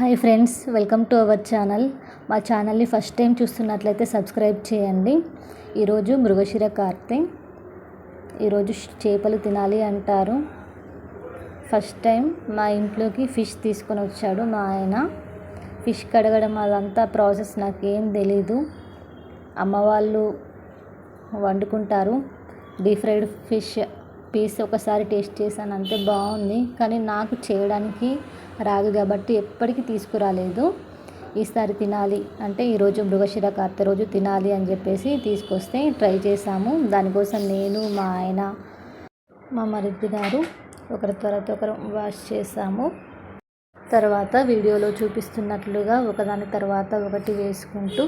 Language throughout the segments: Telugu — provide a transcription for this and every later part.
Hi friends welcome to our channel. మా ఛానల్ని ఫస్ట్ టైం చూస్తున్నట్లయితే సబ్స్క్రైబ్ చేయండి. ఈరోజు మృగశిర కార్తె. ఈరోజు చేపలు తినాలి అంటారు. ఫస్ట్ టైం మా ఇంట్లోకి ఫిష్ తీసుకొని వచ్చాడు మా ఆయన. ఫిష్ కడగడం అదంతా ప్రాసెస్ నాకేం తెలీదు. అమ్మ వాళ్ళు వండుకుంటారు. డీప్ ఫ్రైడ్ ఫిష్ పీస్ ఒకసారి టేస్ట్ చేశాను అంతే బాగుంది. కానీ నాకు చేయడానికి రాదు కాబట్టి ఎప్పటికీ తీసుకురాలేదు. ఈసారి తినాలి అంటే ఈరోజు మృగశిర కార్తె రోజు తినాలి అని చెప్పేసి తీసుకొస్తే ట్రై చేసాము దానికోసం నేను మా ఆయన మా మరిది గారు ఒకరి తర్వాత ఒకరు వాష్ చేసాము తర్వాత వీడియోలో చూపిస్తున్నట్లుగా ఒకదాని తర్వాత ఒకటి వేసుకుంటూ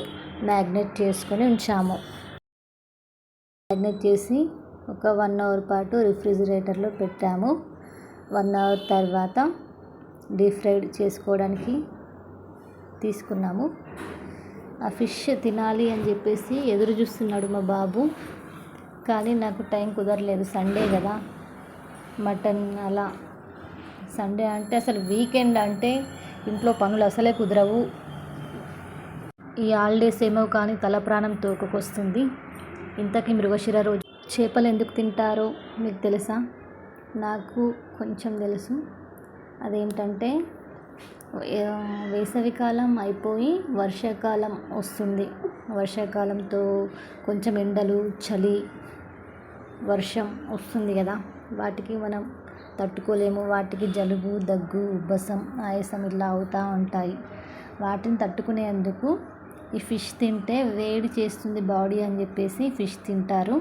మ్యాగ్నెట్ చేసుకొని ఉంచాము. మ్యాగ్నెట్ చేసి ఒక వన్ అవర్ పాటు రిఫ్రిజిరేటర్లో పెట్టాము. వన్ అవర్ తర్వాత డీప్ ఫ్రైడ్ చేసుకోవడానికి తీసుకున్నాము. ఆ ఫిష్ తినాలి అని చెప్పేసి ఎదురు చూస్తున్నాడు మా బాబు. కానీ నాకు టైం కుదరలేదు. సండే కదా. మటన్ అలా సండే అంటే అసలు వీకెండ్ అంటే ఇంట్లో పనులు అసలే కుదరవు. ఈ హాలిడేస్ ఏమో కానీ తల ప్రాణం తోకకొస్తుంది. ఇంతకీ మృగశిర రోజు చేపలు ఎందుకు తింటారో మీకు తెలుసా? నాకు కొంచెం తెలుసు. అదేంటంటే వేసవికాలం అయిపోయి వర్షాకాలం వస్తుంది. వర్షాకాలంతో కొంచెం ఎండలు చలి వర్షం వస్తుంది కదా. వాటికి మనం తట్టుకోలేము. వాటికి జలుబు దగ్గు ఉబ్బసం ఆయాసం ఇలా అవుతూ ఉంటాయి. వాటిని తట్టుకునేందుకు ఈ ఫిష్ తింటే వేడి చేస్తుంది బాడీ అని చెప్పేసి ఫిష్ తింటారు.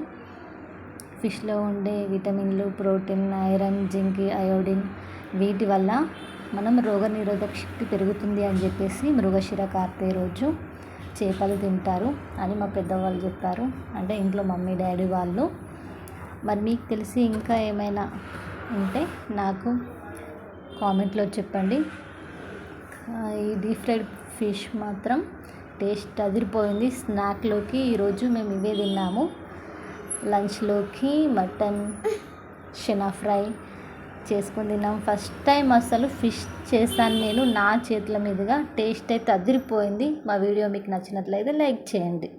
ఫిష్లో ఉండే విటమిన్లు ప్రోటీన్ ఐరన్ జింక్ అయోడిన్ వీటి వల్ల మనం రోగనిరోధక శక్తి పెరుగుతుంది అని చెప్పేసి మృగశిర కార్తె రోజు చేపలు తింటారు అని మా పెద్దవాళ్ళు చెప్పారు. అంటే ఇంట్లో మమ్మీ డాడీ వాళ్ళు. మరి మీకు తెలిసి ఇంకా ఏమైనా ఉంటే నాకు కామెంట్లో చెప్పండి. ఈ డీప్ ఫ్రైడ్ ఫిష్ మాత్రం టేస్ట్ అదిరిపోయింది. స్నాక్లోకి ఈరోజు మేము ఇవే తిన్నాము. లంచ్లోకి మటన్ షెనా ఫ్రై చేసుకొని తిన్నాం. ఫస్ట్ టైం అసలు ఫిష్ చేశాను నేను. నా చేతుల మీదుగా టేస్ట్ అయితే అదిరిపోయింది. మా వీడియో మీకు నచ్చినట్లయితే లైక్ చేయండి.